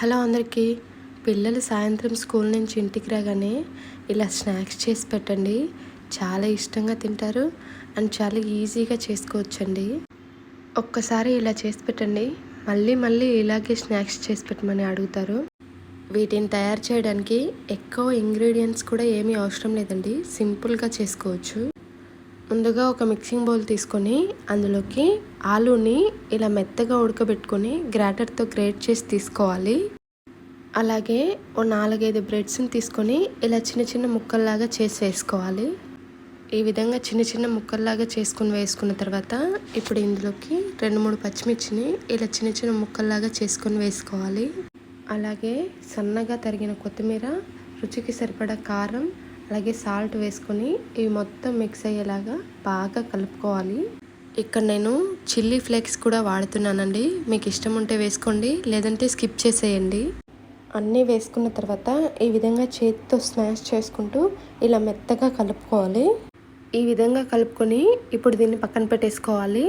Hello అందరికీ. పిల్లలు సాయంత్రం స్కూల్ నుంచి ఇంటికి రాగానే ఇలా స్నాక్స్ చేసి పెట్టండి. చాలా ఇష్టంగా తింటారు అండ్ చాలా ఈజీగా చేసుకోవచ్చండి. ఒక్కసారి ఇలా చేసి పెట్టండి. మళ్ళీ మళ్ళీ ఇలాగే స్నాక్స్ చేసి పెట్టమని అడుగుతారు. వీటిని తయారు చేయడానికి ఎక్కువ ఇంగ్రీడియంట్స్ కూడా ఏమీ అవసరం లేదండి. సింపుల్గా చేసుకోవచ్చు. ముందుగా ఒక మిక్సింగ్ బౌల్ తీసుకొని అందులోకి ఆలూని ఇలా మెత్తగా ఉడకబెట్టుకొని గ్రాటర్తో గ్రేట్ చేసి తీసుకోవాలి. అలాగే ఓ నాలుగైదు బ్రెడ్స్ని తీసుకొని ఇలా చిన్న చిన్న ముక్కల్లాగా చేసి వేసుకోవాలి. ఈ విధంగా చిన్న చిన్న ముక్కల్లాగా చేసుకుని వేసుకున్న తర్వాత ఇప్పుడు ఇందులోకి రెండు మూడు పచ్చిమిర్చిని ఇలా చిన్న చిన్న ముక్కల్లాగా చేసుకొని వేసుకోవాలి. అలాగే సన్నగా తరిగిన కొత్తిమీర రుచికి సరిపడా కారం అలాగే సాల్ట్ వేసుకొని ఇవి మొత్తం మిక్స్ అయ్యేలాగా బాగా కలుపుకోవాలి. ఇక్కడ నేను చిల్లీ ఫ్లేక్స్ కూడా వాడుతున్నానండి. మీకు ఇష్టం ఉంటే వేసుకోండి లేదంటే స్కిప్ చేసేయండి. అన్నీ వేసుకున్న తర్వాత ఈ విధంగా చేతితో స్మాష్ చేసుకుంటూ ఇలా మెత్తగా కలుపుకోవాలి. ఈ విధంగా కలుపుకొని ఇప్పుడు దీన్ని పక్కన పెట్టేసుకోవాలి.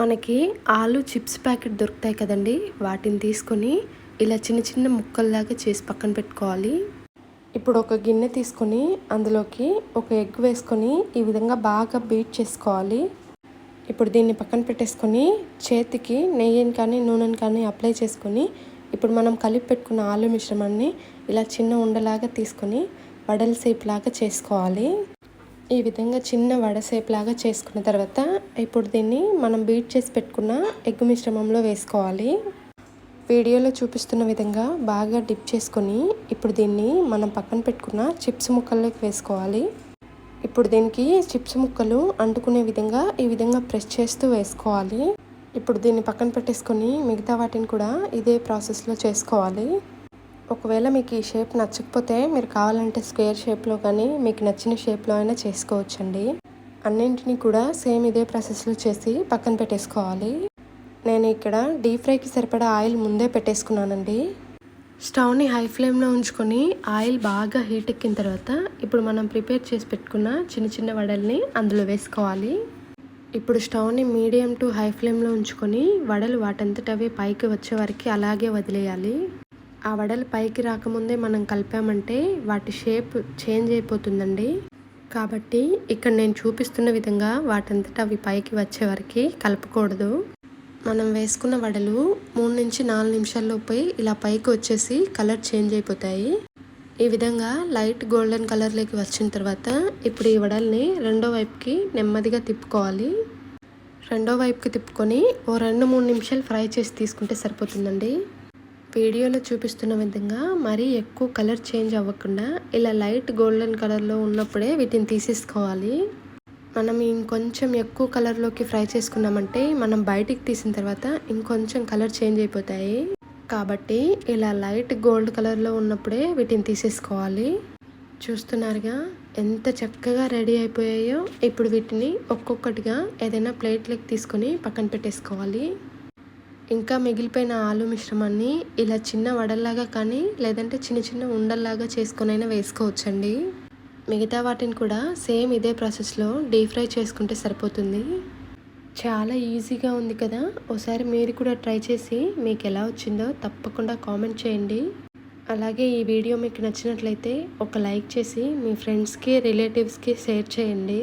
మనకి ఆలు చిప్స్ ప్యాకెట్ దొరుకుతాయి కదండి. వాటిని తీసుకొని ఇలా చిన్న చిన్న ముక్కల్లాగా చేసి పక్కన పెట్టుకోవాలి. ఇప్పుడు ఒక గిన్నె తీసుకొని అందులోకి ఒక ఎగ్ వేసుకొని ఈ విధంగా బాగా బీట్ చేసుకోవాలి. ఇప్పుడు దీన్ని పక్కన పెట్టేసుకొని చేతికి నెయ్యిని కానీ నూనెని కానీ అప్లై చేసుకొని ఇప్పుడు మనం కలిపి పెట్టుకున్న ఆలు మిశ్రమాన్ని ఇలా చిన్న ఉండలాగా తీసుకొని వడల లాగా చేసుకోవాలి. ఈ విధంగా చిన్న వడ లాగా చేసుకున్న తర్వాత ఇప్పుడు దీన్ని మనం బీట్ చేసి పెట్టుకున్న ఎగ్ మిశ్రమంలో వేసుకోవాలి. వీడియోలో చూపిస్తున్న విధంగా బాగా డిప్ చేసుకొని ఇప్పుడు దీన్ని మనం పక్కన పెట్టుకున్న చిప్స్ ముక్కల్లోకి వేసుకోవాలి. ఇప్పుడు దీనికి చిప్స్ ముక్కలు అంటుకునే విధంగా ఈ విధంగా ప్రెస్ చేస్తూ వేసుకోవాలి. ఇప్పుడు దీన్ని పక్కన పెట్టేసుకొని మిగతా వాటిని కూడా ఇదే ప్రాసెస్లో చేసుకోవాలి. ఒకవేళ మీకు ఈ షేప్ నచ్చకపోతే మీరు కావాలంటే స్క్వేర్ షేప్లో కానీ మీకు నచ్చిన షేప్లో అయినా చేసుకోవచ్చండి. అన్నింటినీ కూడా సేమ్ ఇదే ప్రాసెస్లో చేసి పక్కన పెట్టేసుకోవాలి. నేను ఇక్కడ డీప్ ఫ్రైకి సరిపడా ఆయిల్ ముందే పెట్టేసుకున్నానండి. స్టవ్ని హై ఫ్లేమ్లో ఉంచుకొని ఆయిల్ బాగా హీట్ ఎక్కిన తర్వాత ఇప్పుడు మనం ప్రిపేర్ చేసి పెట్టుకున్న చిన్న చిన్న వడల్ని అందులో వేసుకోవాలి. ఇప్పుడు స్టవ్ని మీడియం టు హై ఫ్లేమ్లో ఉంచుకొని వడలు వాటంతటవే పైకి వచ్చే వరకు అలాగే వదిలేయాలి. ఆ వడలు పైకి రాకముందే మనం కలిపామంటే వాటి షేప్ చేంజ్ అయిపోతుందండి. కాబట్టి ఇక్కడ నేను చూపిస్తున్న విధంగా వాటంతట అవి పైకి వచ్చే వరకు కలపకూడదు. మనం వేసుకున్న వడలు మూడు నుంచి నాలుగు నిమిషాల్లోపై ఇలా పైకి వచ్చేసి కలర్ చేంజ్ అయిపోతాయి. ఈ విధంగా లైట్ గోల్డెన్ కలర్లోకి వచ్చిన తర్వాత ఇప్పుడు ఈ వడల్ని రెండో వైపుకి నెమ్మదిగా తిప్పుకోవాలి. రెండో వైపుకి తిప్పుకొని ఓ రెండు మూడు నిమిషాలు ఫ్రై చేసి తీసుకుంటే సరిపోతుందండి. వీడియోలో చూపిస్తున్న విధంగా మరీ ఎక్కువ కలర్ చేంజ్ అవ్వకుండా ఇలా లైట్ గోల్డెన్ కలర్లో ఉన్నప్పుడే వీటిని తీసేసుకోవాలి. మనం ఇంకొంచెం ఎక్కువ కలర్లోకి ఫ్రై చేసుకున్నామంటే మనం బయటికి తీసిన తర్వాత ఇంకొంచెం కలర్ చేంజ్ అయిపోతాయి. కాబట్టి ఇలా లైట్ గోల్డ్ కలర్లో ఉన్నప్పుడే వీటిని తీసేసుకోవాలి. చూస్తున్నారుగా ఎంత చక్కగా రెడీ అయిపోయాయో. ఇప్పుడు వీటిని ఒక్కొక్కటిగా ఏదైనా ప్లేట్లోకి తీసుకొని పక్కన పెట్టేసుకోవాలి. ఇంకా మిగిలిపోయిన ఆలు మిశ్రమాన్ని ఇలా చిన్న వడల్లాగా కానీ లేదంటే చిన్న చిన్న ఉండల్లాగా చేసుకొనైనా వేసుకోవచ్చండి. మిగతా వాటిని కూడా సేమ్ ఇదే ప్రాసెస్లో డీప్ ఫ్రై చేసుకుంటే సరిపోతుంది. చాలా ఈజీగా ఉంది కదా? ఒకసారి మీరు కూడా ట్రై చేసి మీకు ఎలా వచ్చిందో తప్పకుండా కామెంట్ చేయండి. అలాగే ఈ వీడియో మీకు నచ్చినట్లయితే ఒక లైక్ చేసి మీ ఫ్రెండ్స్కి రిలేటివ్స్కి షేర్ చేయండి.